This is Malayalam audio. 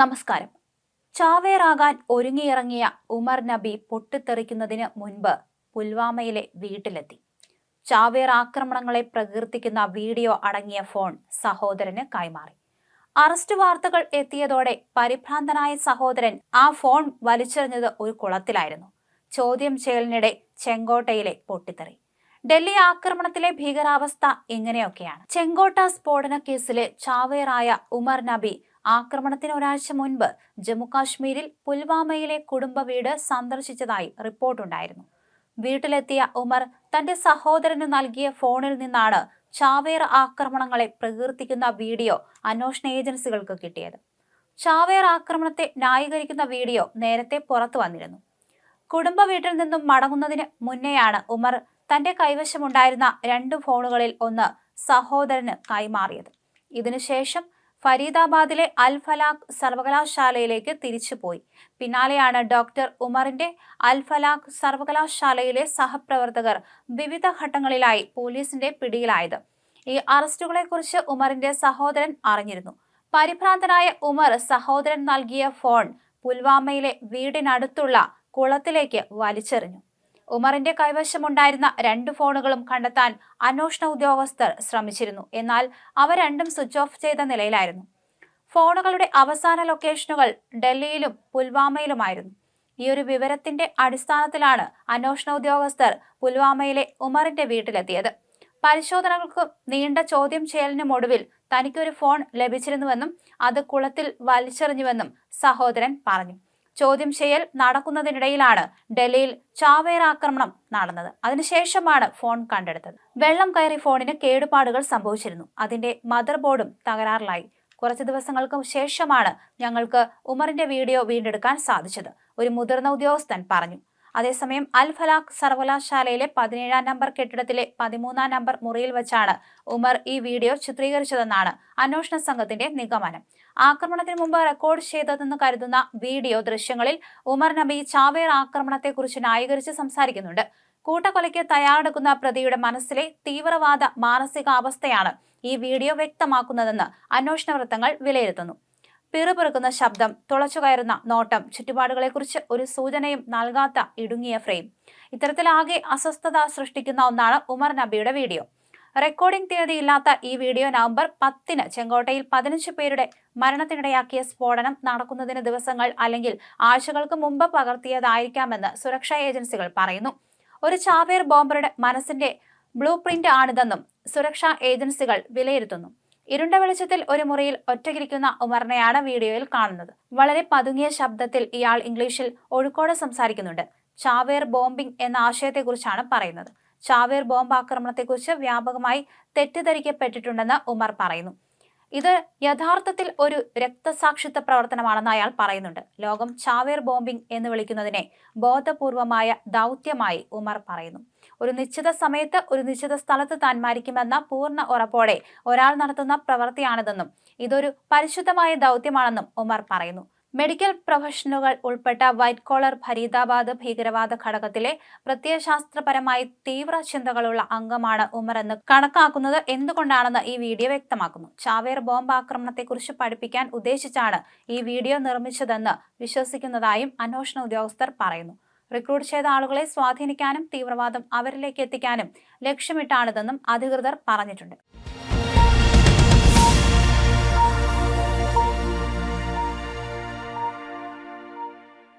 നമസ്കാരം. ചാവേറാകാൻ ഒരുങ്ങിയിറങ്ങിയ ഉമർ നബി പൊട്ടിത്തെറിക്കുന്നതിന് മുൻപ് പുൽവാമയിലെ വീട്ടിലെത്തി. ചാവേർ ആക്രമണങ്ങളെ പ്രകീർത്തിക്കുന്ന വീഡിയോ അടങ്ങിയ ഫോൺ സഹോദരന് കൈമാറി. അറസ്റ്റ് വാർത്തകൾ എത്തിയതോടെ പരിഭ്രാന്തനായ സഹോദരൻ ആ ഫോൺ വലിച്ചെറിഞ്ഞത് ഒരു കുളത്തിലായിരുന്നു. ചോദ്യം ചെയ്യലിനിടെ ചെങ്കോട്ടയിലെ പൊട്ടിത്തെറി. ഡൽഹി ആക്രമണത്തിലെ ഭീകരാവസ്ഥ ഇങ്ങനെയൊക്കെയാണ് ചെങ്കോട്ട സ്ഫോടന കേസിലെ ചാവേറായ ഉമർ നബി ആക്രമണത്തിന് ഒരാഴ്ച മുൻപ് ജമ്മുകാശ്മീരിൽ പുൽവാമയിലെ കുടുംബ വീട് സന്ദർശിച്ചതായി റിപ്പോർട്ടുണ്ടായിരുന്നു. വീട്ടിലെത്തിയ ഉമർ തന്റെ സഹോദരന് നൽകിയ ഫോണിൽ നിന്നാണ് ചാവേർ ആക്രമണങ്ങളെ പ്രകീർത്തിക്കുന്ന വീഡിയോ അന്വേഷണ ഏജൻസികൾക്ക് കിട്ടിയത്. ചാവേർ ആക്രമണത്തെ ന്യായീകരിക്കുന്ന വീഡിയോ നേരത്തെ പുറത്തു വന്നിരുന്നു. കുടുംബ വീട്ടിൽ നിന്നും മടങ്ങുന്നതിന് മുന്നെയാണ് ഉമർ തന്റെ കൈവശമുണ്ടായിരുന്ന രണ്ട് ഫോണുകളിൽ ഒന്ന് സഹോദരന് കൈമാറിയത്. ഇതിനുശേഷം ഫരീദാബാദിലെ അൽ ഫലാഖ് സർവകലാശാലയിലേക്ക് തിരിച്ചുപോയി. പിന്നാലെയാണ് ഡോക്ടർ ഉമറിന്റെ അൽ ഫലാഖ് സർവകലാശാലയിലെ സഹപ്രവർത്തകർ വിവിധ ഘട്ടങ്ങളിലായി പോലീസിന്റെ പിടിയിലായത്. ഈ അറസ്റ്റുകളെക്കുറിച്ച് ഉമറിന്റെ സഹോദരൻ അറിഞ്ഞിരുന്നു. പരിഭ്രാന്തനായ ഉമർ സഹോദരൻ നൽകിയ ഫോൺ പുൽവാമയിലെ വീടിനടുത്തുള്ള കുളത്തിലേക്ക് വലിച്ചെറിഞ്ഞു. ഉമറിന്റെ കൈവശമുണ്ടായിരുന്ന രണ്ട് ഫോണുകളും കണ്ടെത്താൻ അന്വേഷണ ഉദ്യോഗസ്ഥർ ശ്രമിച്ചിരുന്നു. എന്നാൽ അവ രണ്ടും സ്വിച്ച് ഓഫ് ചെയ്ത നിലയിലായിരുന്നു. ഫോണുകളുടെ അവസാന ലൊക്കേഷനുകൾ ഡൽഹിയിലും പുൽവാമയിലുമായിരുന്നു. ഈ ഒരു വിവരത്തിന്റെ അടിസ്ഥാനത്തിലാണ് അന്വേഷണ ഉദ്യോഗസ്ഥർ പുൽവാമയിലെ ഉമറിന്റെ വീട്ടിലെത്തിയത്. പരിശോധനകൾക്കും നീണ്ട ചോദ്യം ചെയ്യലിനും ഒടുവിൽ തനിക്കൊരു ഫോൺ ലഭിച്ചിരുന്നുവെന്നും അത് കുളത്തിൽ വലിച്ചെറിഞ്ഞുവെന്നും സഹോദരൻ പറഞ്ഞു. ചോദ്യം ചെയ്യൽ നടക്കുന്നതിനിടയിലാണ് ഡൽഹിയിൽ ചാവേർ ആക്രമണം നടന്നത്. അതിനുശേഷമാണ് ഫോൺ കണ്ടെടുത്തത്. വെള്ളം കയറി ഫോണിന് കേടുപാടുകൾ സംഭവിച്ചിരുന്നു. അതിന്റെ മദർ ബോർഡും തകരാറിലായി. കുറച്ച് ദിവസങ്ങൾക്ക് ശേഷമാണ് ഞങ്ങൾക്ക് ഉമറിന്റെ വീഡിയോ വീണ്ടെടുക്കാൻ സാധിച്ചത് ഒരു മുതിർന്ന ഉദ്യോഗസ്ഥൻ പറഞ്ഞു. അതേസമയം അൽ ഫലാഖ് സർവകലാശാലയിലെ പതിനേഴാം നമ്പർ കെട്ടിടത്തിലെ പതിമൂന്നാം നമ്പർ മുറിയിൽ വെച്ചാണ് ഉമർ ഈ വീഡിയോ ചിത്രീകരിച്ചതെന്നാണ് അന്വേഷണ സംഘത്തിന്റെ നിഗമനം. ആക്രമണത്തിന് മുമ്പ് റെക്കോർഡ് ചെയ്തതെന്ന് കരുതുന്ന വീഡിയോ ദൃശ്യങ്ങളിൽ ഉമർ നബി ചാവേർ ആക്രമണത്തെക്കുറിച്ച് ന്യായീകരിച്ച് സംസാരിക്കുന്നുണ്ട്. കൂട്ടക്കൊലയ്ക്ക് തയ്യാറെടുക്കുന്ന പ്രതിയുടെ മനസ്സിലെ തീവ്രവാദ മാനസികാവസ്ഥയാണ് ഈ വീഡിയോ വ്യക്തമാക്കുന്നതെന്ന് അന്വേഷണ വൃത്തങ്ങൾ വിലയിരുത്തുന്നു. പിറുപിറുക്കുന്ന ശബ്ദം തുളച്ചുകയറുന്ന നോട്ടം ചുറ്റുപാടുകളെക്കുറിച്ച് ഒരു സൂചനയും നൽകാത്ത ഇടുങ്ങിയ ഫ്രെയിം. ഇത്തരത്തിലാകെ അസ്വസ്ഥത സൃഷ്ടിക്കുന്ന ഒന്നാണ് ഉമർ നബിയുടെ വീഡിയോ. റെക്കോർഡിംഗ് തീയതി ഇല്ലാത്ത ഈ വീഡിയോ നവംബർ പത്തിന് ചെങ്കോട്ടയിൽ പതിനഞ്ച് പേരുടെ മരണത്തിനിടയാക്കിയ സ്ഫോടനം നടക്കുന്നതിന് ദിവസങ്ങൾ അല്ലെങ്കിൽ ആഴ്ചകൾക്ക് മുമ്പ് പകർത്തിയതായിരിക്കാമെന്ന് സുരക്ഷാ ഏജൻസികൾ പറയുന്നു. ഒരു ചാവേർ ബോംബറുടെ മനസ്സിന്റെ ബ്ലൂ പ്രിന്റ് ആണിതെന്നും സുരക്ഷാ ഏജൻസികൾ വിലയിരുത്തുന്നു. ഇരുണ്ട വെളിച്ചത്തിൽ ഒരു മുറിയിൽ ഒറ്റകിരിക്കുന്ന ഉമറിനെയാണ് വീഡിയോയിൽ കാണുന്നത്. വളരെ പതുങ്ങിയ ശബ്ദത്തിൽ ഇയാൾ ഇംഗ്ലീഷിൽ ഒഴുക്കോടെ സംസാരിക്കുന്നുണ്ട്. ചാവേർ ബോംബിംഗ് എന്ന ആശയത്തെക്കുറിച്ചാണ് പറയുന്നത്. ചാവേർ ബോംബ് ആക്രമണത്തെക്കുറിച്ച് വ്യാപകമായി തെറ്റിദ്ധരിക്കപ്പെട്ടിട്ടുണ്ടെന്ന് ഉമർ പറയുന്നു. ഇത് യഥാർത്ഥത്തിൽ ഒരു രക്തസാക്ഷിത്വ പ്രവർത്തനമാണെന്ന് അയാൾ പറയുന്നുണ്ട്. ലോകം ചാവേർ ബോംബിംഗ് എന്ന് വിളിക്കുന്നതിനെ ബോധപൂർവമായ ദൗത്യമായി ഉമർ പറയുന്നു. ഒരു നിശ്ചിത സമയത്ത് ഒരു നിശ്ചിത സ്ഥലത്ത് താൻ മരിക്കുമെന്ന പൂർണ ഉറപ്പോടെ ഒരാൾ നടത്തുന്ന പ്രവൃത്തിയാണിതെന്നും ഇതൊരു പരിശുദ്ധമായ ദൗത്യമാണെന്നും ഉമർ പറയുന്നു. മെഡിക്കൽ പ്രൊഫഷണലുകൾ ഉൾപ്പെട്ട വൈറ്റ് കോളർ ഫരീദാബാദ് ഭീകരവാദ ഘടകത്തിലെ പ്രത്യയശാസ്ത്രപരമായി തീവ്ര ചിന്തകളുള്ള അംഗമാണ് ഉമർ എന്ന് കണക്കാക്കുന്നത് എന്തുകൊണ്ടാണെന്ന് ഈ വീഡിയോ വ്യക്തമാക്കുന്നു. ചാവേർ ബോംബ് ആക്രമണത്തെക്കുറിച്ച് പഠിപ്പിക്കാൻ ഉദ്ദേശിച്ചാണ് ഈ വീഡിയോ നിർമ്മിച്ചതെന്ന് വിശ്വസിക്കുന്നതായും അന്വേഷണ ഉദ്യോഗസ്ഥർ പറയുന്നു. റിക്രൂട്ട് ചെയ്ത ആളുകളെ സ്വാധീനിക്കാനും തീവ്രവാദം അവരിലേക്ക് എത്തിക്കാനും ലക്ഷ്യമിട്ടാണിതെന്നും അധികൃതർ പറഞ്ഞിട്ടുണ്ട്.